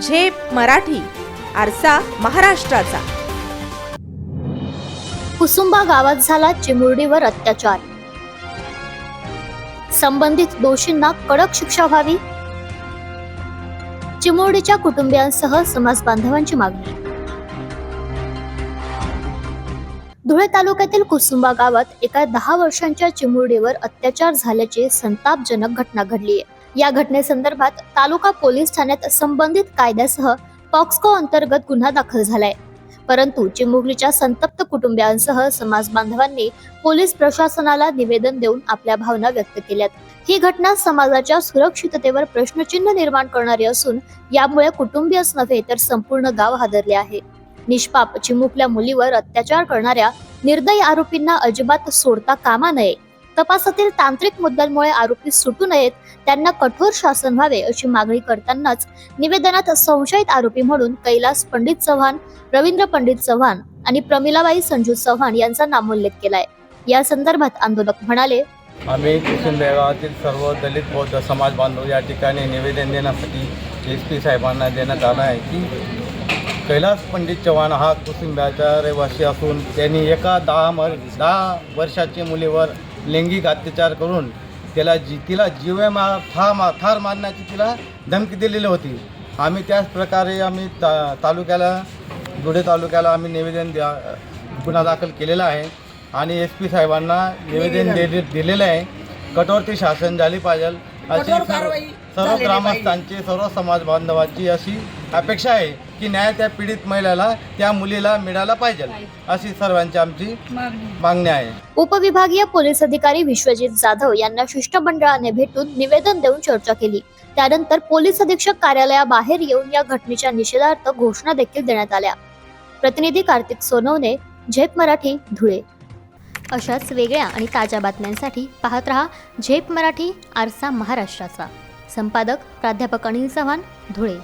झेप मराठी आरसा महाराष्ट्राचा. कुसुंबा गावात झाला चिमुरडीवर अत्याचार. संबंधित दोषींना कडक शिक्षा व्हावी. चिमुरडीच्या कुटुंबियांसह समाज बांधवांची मागणी. धुळे तालुक्यातील कुसुंबा गावात एका दहा वर्षांच्या चिमुरडीवर अत्याचार झाल्याची संतापजनक घटना घडली आहे या घटनेसंदर्भात तालुका पोलीस ठाण्यात संबंधित कायद्यासह पॉक्सको अंतर्गत गुन्हा दाखल झालाय. परंतु चिमुकलीच्या संतप्त कुटुंबियांसह समाज बांधवांनी पोलीस प्रशासनाला निवेदन देऊन आपल्या भावना व्यक्त केल्यात. ही घटना समाजाच्या सुरक्षिततेवर प्रश्नचिन्ह निर्माण करणारी असून यामुळे कुटुंबीयच नव्हे तर संपूर्ण गाव हादरले आहे. निष्पाप चिमुकल्या मुलीवर अत्याचार करणाऱ्या निर्दयी आरोपींना अजिबात सोडता कामा नये. तपासातील तांत्रिक मुद्द्यांमुळे आरोपी सुटू नयेत त्यांना कठोर शासन व्हावे अशी मागणी करतानाच निवेदनात संशयित आरोपी म्हणून कैलास पंडित चव्हाण रवींद्र पंडित चव्हाण आणि प्रमिलाबाई संजू चव्हाण यांचा नामोल्लेख केलाय. या संदर्भात आंदोलक म्हणाले आम्ही कुसुंबे गावातील सर्व दलित बौद्ध समाज बांधव या ठिकाणी निवेदन देण्यासाठी एस पी साहेबांना देण्यात आलं आहे की कैलास पंडित चव्हाण हा कुसुंब्याचा रहिवासी असून त्यांनी एका दहा मर दहा वर्षाच्या मुलीवर लैंगिक अत्याचार करून त्याला जी तिला जीवे मा ठार मा ठार मारण्याची तिला धमकी दिलेली होती. आम्ही त्याच प्रकारे आम्ही ता तालुक्याला धुळे तालुक्याला आम्ही निवेदन द्या गुन्हा दाखल केलेला आहे आणि एस पी साहेबांना निवेदन दिले दिलेलं आहे. कठोरती शासन झाली पाहिजे अशी सर्व सर्व ग्रामस्थांची सर्व समाज बांधवांची अशी अपेक्षा आहे. की न्याय त्या पीडित महिलेला त्या मुलीला मिळाला पाहिजे. अशी सर्वांची आमची मागणी आहे. उपविभागीय पोलीस अधिकारी विश्वजित जाधव यांना शिष्टमंडळाने भेटून निवेदन देऊन चर्चा केली. त्यानंतर पोलीस अधीक्षक कार्यालयाबाहेर येऊन या घटनेच्या निषेधार्थ घोषणा देखील देण्यात आल्या. प्रतिनिधी कार्तिक सोनवणे झेप मराठी धुळे. अशाच वेगळ्या आणि ताज्या बातम्यांसाठी पाहत रहा झेप मराठी आरसा महाराष्ट्राचा. संपादक प्राध्यापक अनिल चव्हाण धुळे.